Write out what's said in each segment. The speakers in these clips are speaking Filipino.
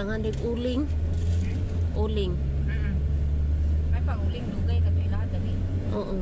Kanganig uling. Uling. Mm. May pauling dugay kato ilaha dali. Oo.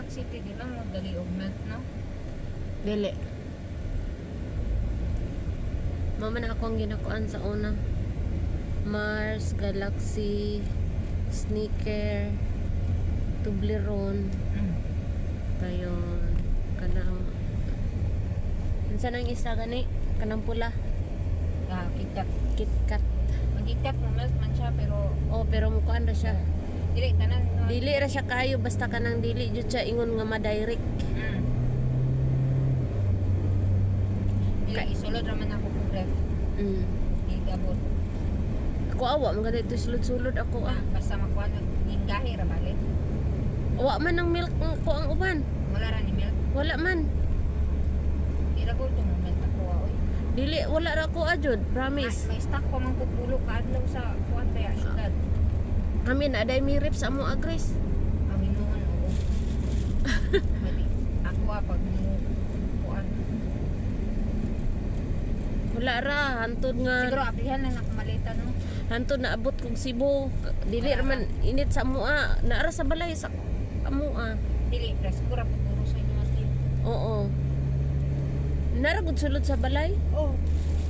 Galaxy City di lang mo dali og melt no. Dili. Mama na ako ang ginakuan sa una. Mars, Galaxy, Sneaker, Toblerone, Mm. kayon kanang Unsa nang isa gani? Kanang pula, Ah, KitKat. KitKat. Ang KitKat mo melt man siya pero Oh, pero mukuan ra siya. Dili tanan no. Dili ra siya kayo basta kanang dili jud siya ingon nga ma-direct. Mm. Dili Kay- isulod ra man ako ko ref. Mm. Dili gabot. Ako awa man ganito sulod-sulod ako ah. Basta makuha na gingahi ra balik. Awa man ng milk ang ko ang uban. Wala ra ni milk. Wala man. Di ra ko to moment ako ah, oy. Dili wala ra ko ajud, May, promise. may stock pa man kupulo kaadlaw sa kuan kaya syudad. Kami na day mi rip sa mo agres. Ang inuman oo. Ako ah pag mo kuan. Wala ra hantod nga Siguro aplihan lang nakamalita no. hantod na abot kog Cebu. Dili ra man init sa mua. Naara sa balay sa amua. Dili press ko ra puro sa inyo ati. Oo. Nara gud sulod sa balay. Oh.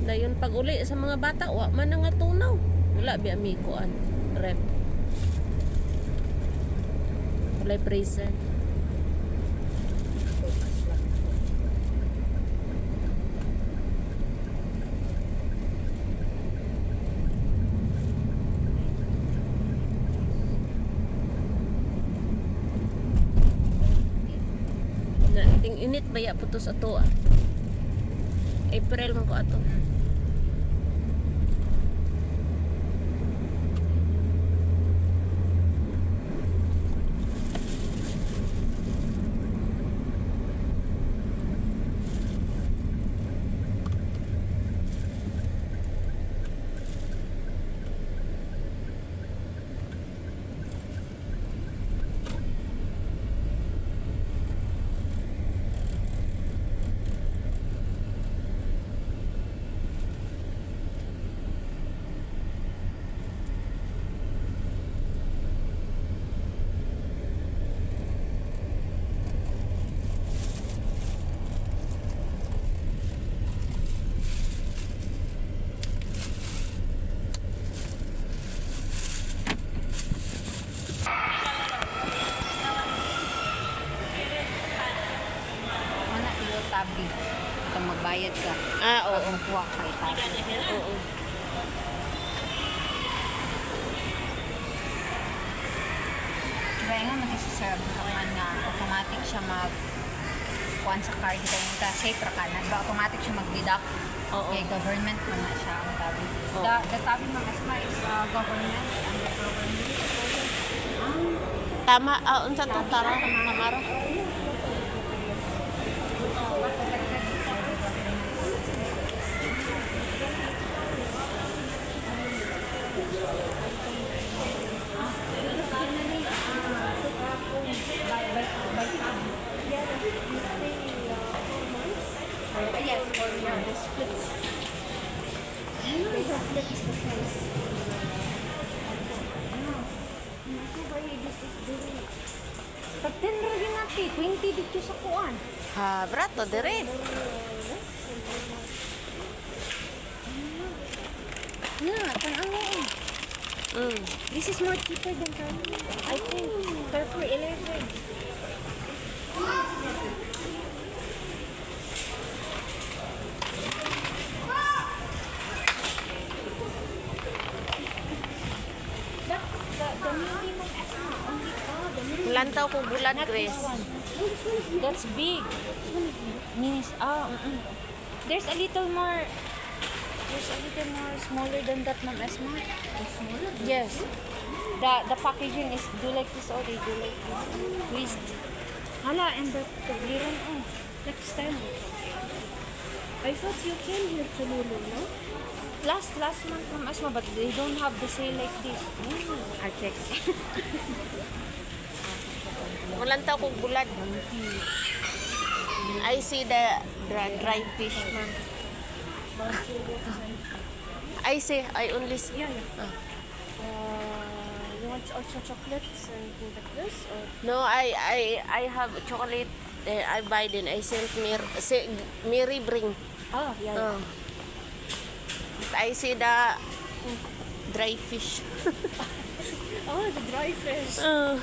Dayon pag uli sa mga bata, wa man na nga tunaw. Wala biya mi kuan. Rep. Walay freezer. Na init baya putos ato ah. April man ko ato. Tabi. Ito magbayad ka. Ah, Pag oo. makuha ka tabi. Oo. Kaya nga mag-serve naman nga automatic siya mag kuan sa card kaya yung safe ra ka na ba automatic siya mag-deduct Oo. kay government man na siya ang tabi Oo. the, the tabi mga asma is uh, government and the government Tama, ah, unsa to tara, tamara. Yeah, the splits. They have flips the price. Pag 10 ra din natin, 20 dito. Ha, brato dire. Yeah, tanaw eh. Mm. This is more cheaper than Carnival. I think per for 11. But the, the minimum estimate only, oh, minimum. Lantaw ko bulan, Grace. That's big. Minis. Ah, mm-mm. There's a little more. There's a little more smaller than that, Ma'am Esma. Yes. The the packaging is do like this or they do like this. Twist. Hala, and the gliron oh. Next time. I thought you came here to Lulu, no? Last last month, Ma'am Esma, but they don't have the sale like this. Mm, I check. Mulantaw ko bulan. I see the dry, dry fish, ma'am. I see, I only see. Yeah, yeah. Ah. Uh, you want also chocolates and things like this? Or No, I I I have chocolate. eh, I buy din. I sent Mir, si, Mary bring. ah, yeah, yeah. Oh. I see the dry fish. Oh, the dry fish. Uh,